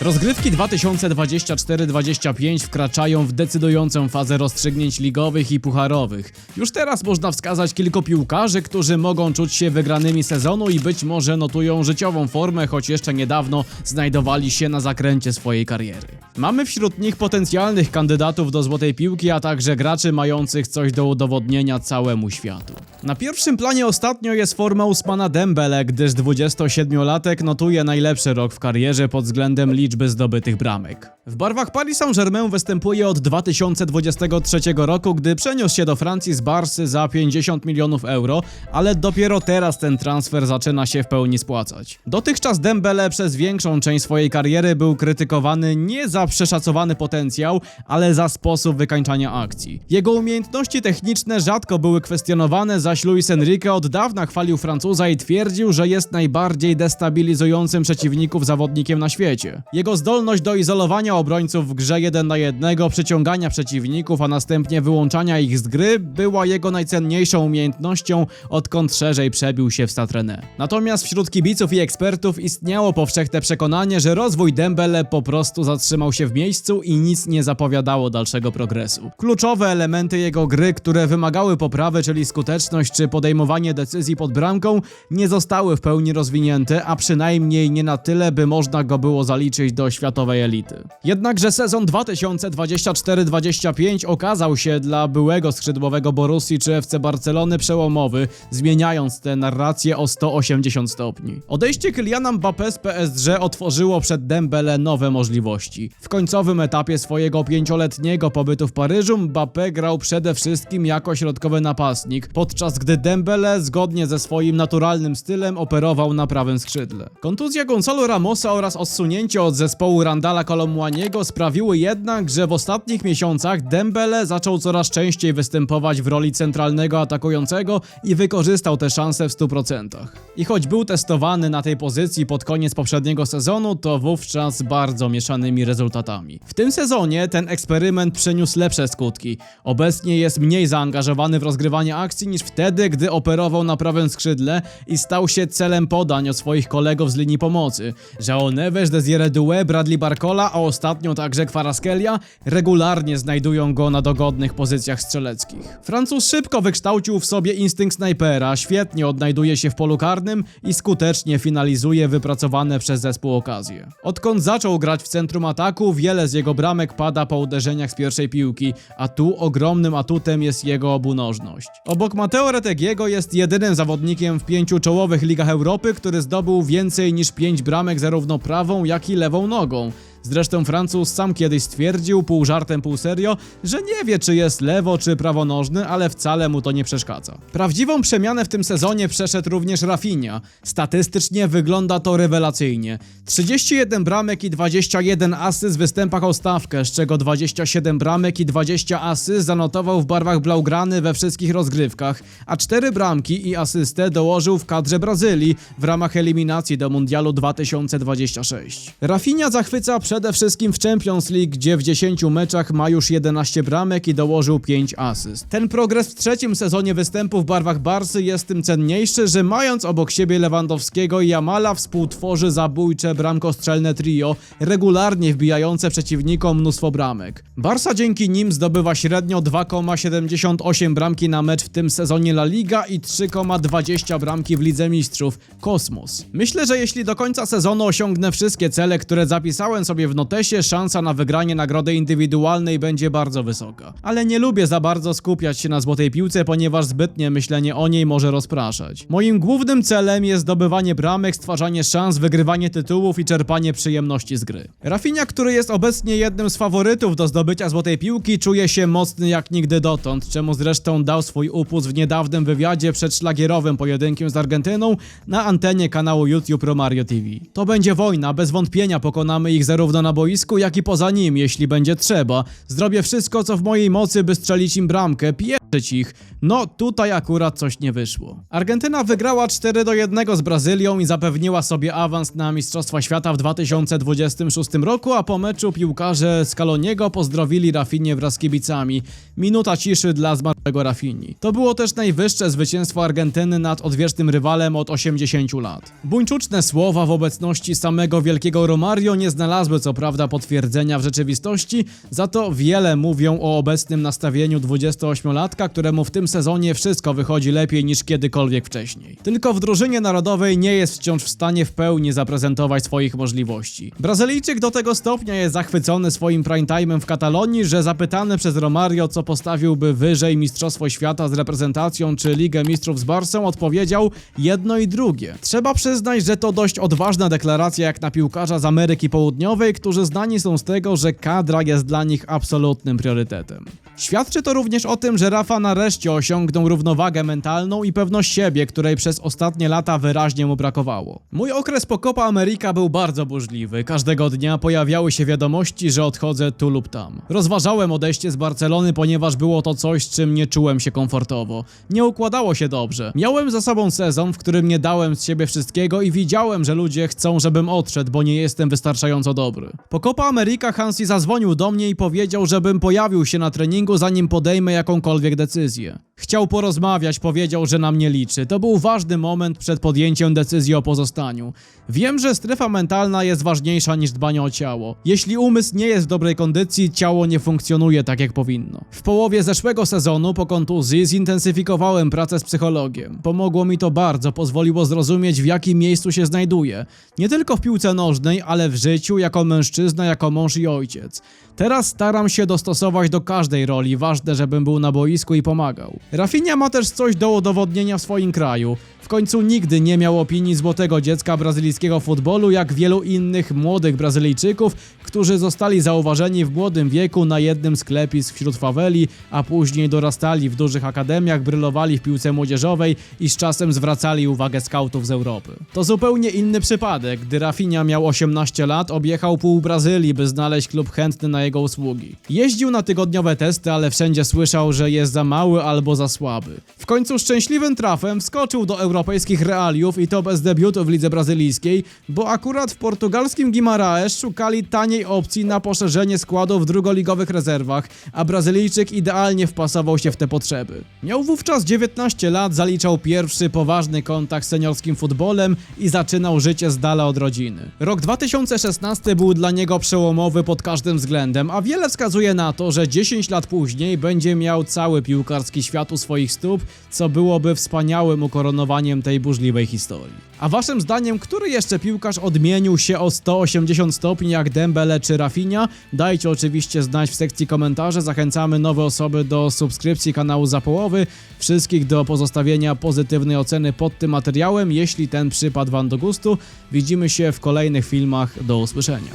Rozgrywki 2024-25 wkraczają w decydującą fazę rozstrzygnięć ligowych i pucharowych. Już teraz można wskazać kilku piłkarzy, którzy mogą czuć się wygranymi sezonu i być może notują życiową formę, choć jeszcze niedawno znajdowali się na zakręcie swojej kariery. Mamy wśród nich potencjalnych kandydatów do złotej piłki, a także graczy mających coś do udowodnienia całemu światu. Na pierwszym planie ostatnio jest forma Usmana Dembele, gdyż 27-latek notuje najlepszy rok w karierze pod względem liczby zdobytych bramek. W barwach Paris Saint-Germain występuje od 2023 roku, gdy przeniósł się do Francji z Barsy za 50 milionów euro, ale dopiero teraz ten transfer zaczyna się w pełni spłacać. Dotychczas Dembele przez większą część swojej kariery był krytykowany nie za przeszacowany potencjał, ale za sposób wykańczania akcji. Jego umiejętności techniczne rzadko były kwestionowane, zaś Luis Enrique od dawna chwalił Francuza i twierdził, że jest najbardziej destabilizującym przeciwników zawodnikiem na świecie. Jego zdolność do izolowania obrońców w grze 1 na 1, przyciągania przeciwników, a następnie wyłączania ich z gry była jego najcenniejszą umiejętnością, odkąd szerzej przebił się w Stadrené. Natomiast wśród kibiców i ekspertów istniało powszechne przekonanie, że rozwój Dembele po prostu zatrzymał się w miejscu i nic nie zapowiadało dalszego progresu. Kluczowe elementy jego gry, które wymagały poprawy, czyli skuteczność czy podejmowanie decyzji pod bramką, nie zostały w pełni rozwinięte, a przynajmniej nie na tyle, by można go było zaliczyć do światowej elity. Jednakże sezon 2024-25 okazał się dla byłego skrzydłowego Borussii czy FC Barcelony przełomowy, zmieniając tę narrację o 180 stopni. Odejście Kyliana Mbappé z PSG otworzyło przed Dembele nowe możliwości. W końcowym etapie swojego pięcioletniego pobytu w Paryżu Mbappé grał przede wszystkim jako środkowy napastnik, podczas gdy Dembele zgodnie ze swoim naturalnym stylem operował na prawym skrzydle. Kontuzja Gonzalo Ramosa oraz odsunięcie od zespołu Randala Colomwaniego sprawiły jednak, że w ostatnich miesiącach Dembele zaczął coraz częściej występować w roli centralnego atakującego i wykorzystał tę szansę w 100%. I choć był testowany na tej pozycji pod koniec poprzedniego sezonu, to wówczas bardzo mieszanymi rezultatami. W tym sezonie ten eksperyment przyniósł lepsze skutki. Obecnie jest mniej zaangażowany w rozgrywanie akcji niż wtedy, gdy operował na prawym skrzydle i stał się celem podań od swoich kolegów z linii pomocy. João Neves, Desire Doué, Bradley Barcola, a ostatnio także Kwaraskelia regularnie znajdują go na dogodnych pozycjach strzeleckich. Francuz szybko wykształcił w sobie instynkt snajpera, świetnie odnajduje się w polu karnym i skutecznie finalizuje wypracowane przez zespół okazje. Odkąd zaczął grać w centrum ataku, wiele z jego bramek pada po uderzeniach z pierwszej piłki, a tu ogromnym atutem jest jego obunożność. Obok Matteo Retegiego jest jedynym zawodnikiem w pięciu czołowych ligach Europy, który zdobył więcej niż pięć bramek zarówno prawą, jak i lewą nogą. Zresztą Francuz sam kiedyś stwierdził, pół żartem, pół serio, że nie wie czy jest lewo czy prawonożny, ale wcale mu to nie przeszkadza. Prawdziwą przemianę w tym sezonie przeszedł również Rafinha. Statystycznie wygląda to rewelacyjnie. 31 bramek i 21 asy w występach o stawkę, z czego 27 bramek i 20 asy zanotował w barwach blaugrany we wszystkich rozgrywkach, a 4 bramki i asystę dołożył w kadrze Brazylii w ramach eliminacji do Mundialu 2026. Rafinha zachwyca przede wszystkim w Champions League, gdzie w 10 meczach ma już 11 bramek i dołożył 5 asyst. Ten progres w trzecim sezonie występu w barwach Barsy jest tym cenniejszy, że mając obok siebie Lewandowskiego i Jamala współtworzy zabójcze bramkostrzelne trio, regularnie wbijające przeciwnikom mnóstwo bramek. Barsa dzięki nim zdobywa średnio 2,78 bramki na mecz w tym sezonie La Liga i 3,20 bramki w Lidze Mistrzów. Kosmos. Myślę, że jeśli do końca sezonu osiągnę wszystkie cele, które zapisałem sobie w notesie, szansa na wygranie nagrody indywidualnej będzie bardzo wysoka. Ale nie lubię za bardzo skupiać się na złotej piłce, ponieważ zbytnie myślenie o niej może rozpraszać. Moim głównym celem jest zdobywanie bramek, stwarzanie szans, wygrywanie tytułów i czerpanie przyjemności z gry. Rafinha, który jest obecnie jednym z faworytów do zdobycia złotej piłki, czuje się mocny jak nigdy dotąd, czemu zresztą dał swój upust w niedawnym wywiadzie przed szlagierowym pojedynkiem z Argentyną na antenie kanału YouTube Romario TV. To będzie wojna, bez wątpienia pokonamy ich zarówno na boisku, jak i poza nim, jeśli będzie trzeba. Zrobię wszystko, co w mojej mocy, by strzelić im bramkę, pieprzyć ich. No, tutaj akurat coś nie wyszło. Argentyna wygrała 4 do 1 z Brazylią i zapewniła sobie awans na Mistrzostwa Świata w 2026 roku, a po meczu piłkarze Scaloniego pozdrowili Rafinię wraz z kibicami. Minuta ciszy dla zmarłego Rafini. To było też najwyższe zwycięstwo Argentyny nad odwiecznym rywalem od 80 lat. Buńczuczne słowa w obecności samego wielkiego Romario nie znalazły co prawda potwierdzenia w rzeczywistości, za to wiele mówią o obecnym nastawieniu 28-latka, któremu w tym sezonie wszystko wychodzi lepiej niż kiedykolwiek wcześniej. Tylko w drużynie narodowej nie jest wciąż w stanie w pełni zaprezentować swoich możliwości. Brazylijczyk do tego stopnia jest zachwycony swoim primetime'em w Katalonii, że zapytany przez Romario, co postawiłby wyżej Mistrzostwo Świata z reprezentacją czy Ligę Mistrzów z Barsą, odpowiedział jedno i drugie. Trzeba przyznać, że to dość odważna deklaracja jak na piłkarza z Ameryki Południowej, którzy znani są z tego, że kadra jest dla nich absolutnym priorytetem. Świadczy to również o tym, że Rafa nareszcie osiągnął równowagę mentalną i pewność siebie, której przez ostatnie lata wyraźnie mu brakowało. Mój okres po Copa America był bardzo burzliwy. Każdego dnia pojawiały się wiadomości, że odchodzę tu lub tam. Rozważałem odejście z Barcelony, ponieważ było to coś, z czym nie czułem się komfortowo. Nie układało się dobrze. Miałem za sobą sezon, w którym nie dałem z siebie wszystkiego i widziałem, że ludzie chcą, żebym odszedł, bo nie jestem wystarczająco dobry. Po Copa America Hansi zadzwonił do mnie i powiedział, żebym pojawił się na treningu, zanim podejmę jakąkolwiek decyzję. Chciał porozmawiać, powiedział, że na mnie liczy. To był ważny moment przed podjęciem decyzji o pozostaniu. Wiem, że strefa mentalna jest ważniejsza niż dbanie o ciało. Jeśli umysł nie jest w dobrej kondycji, ciało nie funkcjonuje tak jak powinno. W połowie zeszłego sezonu po kontuzji zintensyfikowałem pracę z psychologiem. Pomogło mi to bardzo, pozwoliło zrozumieć w jakim miejscu się znajduję. Nie tylko w piłce nożnej, ale w życiu, jako mężczyzna, jako mąż i ojciec. Teraz staram się dostosować do każdej roli, ważne, żebym był na boisku i pomagał. Rafinha ma też coś do udowodnienia w swoim kraju. W końcu nigdy nie miał opinii złotego dziecka brazylijskiego futbolu, jak wielu innych młodych Brazylijczyków, którzy zostali zauważeni w młodym wieku na jednym z sklepisk wśród faweli, a później dorastali w dużych akademiach, brylowali w piłce młodzieżowej i z czasem zwracali uwagę skautów z Europy. To zupełnie inny przypadek. Gdy Rafinha miał 18 lat, objechał pół Brazylii, by znaleźć klub chętny na jego usługi. Jeździł na tygodniowe testy, ale wszędzie słyszał, że jest za mały albo za słaby. W końcu szczęśliwym trafem wskoczył do europejskich realiów i to bez debiutu w lidze brazylijskiej, bo akurat w portugalskim Guimaraes szukali taniej opcji na poszerzenie składu w drugoligowych rezerwach, a Brazylijczyk idealnie wpasował się w te potrzeby. Miał wówczas 19 lat, zaliczał pierwszy poważny kontakt z seniorskim futbolem i zaczynał życie z dala od rodziny. Rok 2016 był dla niego przełomowy pod każdym względem, a wiele wskazuje na to, że 10 lat później będzie miał cały piłkarski świat u swoich stóp, co byłoby wspaniałym ukoronowaniem tej burzliwej historii. A waszym zdaniem, który jeszcze piłkarz odmienił się o 180 stopni jak Dembele czy Rafinha? Dajcie oczywiście znać w sekcji komentarzy. Zachęcamy nowe osoby do subskrypcji kanału za połowy, wszystkich do pozostawienia pozytywnej oceny pod tym materiałem, jeśli ten przypadł wam do gustu. Widzimy się w kolejnych filmach. Do usłyszenia.